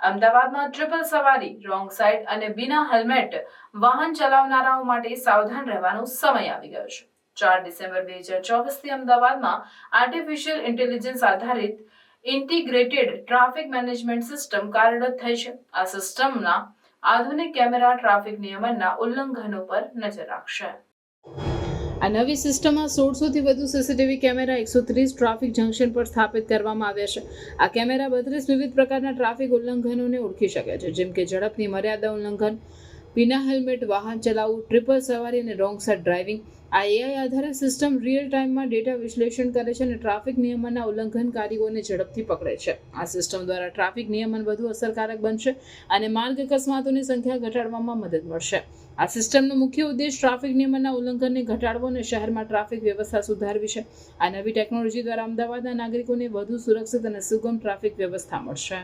અમદાવાદમાં ટ્રિપલ સવારી, wrong side અને બિના હેલ્મેટ વાહન ચલાવનારાઓ માટે સાવધાન રહેવાનો સમય આવી ગયો છે. ચાર ડિસેમ્બર બે હજાર ચોવીસથી અમદાવાદમાં આર્ટિફિશિયલ ઇન્ટેલિજન્સ આધારિત ઇન્ટિગ્રેટેડ ટ્રાફિક મેનેજમેન્ટ સિસ્ટમ કાર્યરત થઈ છે. આ સિસ્ટમના આધુનિક કેમેરા ટ્રાફિક નિયમનના ઉલ્લંઘનો પર નજર રાખશે. આ નવી સિસ્ટમમાં સોળસોથી વધુ સીસીટીવી કેમેરા એકસો ત્રીસ ટ્રાફિક જંકશન પર સ્થાપિત કરવામાં આવ્યા છે. આ કેમેરા બત્રીસ વિવિધ પ્રકારના ટ્રાફિક ઉલ્લંઘનોને ઓળખી શકે છે, જેમ કે ઝડપની મર્યાદા ઉલ્લંઘન બિના હેલ્મેટ વાહન ચલાવવું ટ્રિપલ સવારી અને રોંગ સાઇડ ડ્રાઇવિંગ આ એઆઈ આધારિત સિસ્ટમ રિયલ ટાઈમમાં ડેટા વિશ્લેષણ કરે છે અને ટ્રાફિક નિયમનના ઉલ્લંઘનકારીઓને ઝડપથી પકડે છે. આ સિસ્ટમ દ્વારા ટ્રાફિક નિયમન વધુ અસરકારક બનશે અને માર્ગ અકસ્માતોની સંખ્યા ઘટાડવામાં મદદ મળશે. આ સિસ્ટમનો મુખ્ય ઉદ્દેશ ટ્રાફિક નિયમનના ઉલ્લંઘનને ઘટાડવો અને શહેરમાં ટ્રાફિક વ્યવસ્થા સુધારવી છે. આ નવી ટેકનોલોજી દ્વારા અમદાવાદના નાગરિકોને વધુ સુરક્ષિત અને સુગમ ટ્રાફિક વ્યવસ્થા મળશે.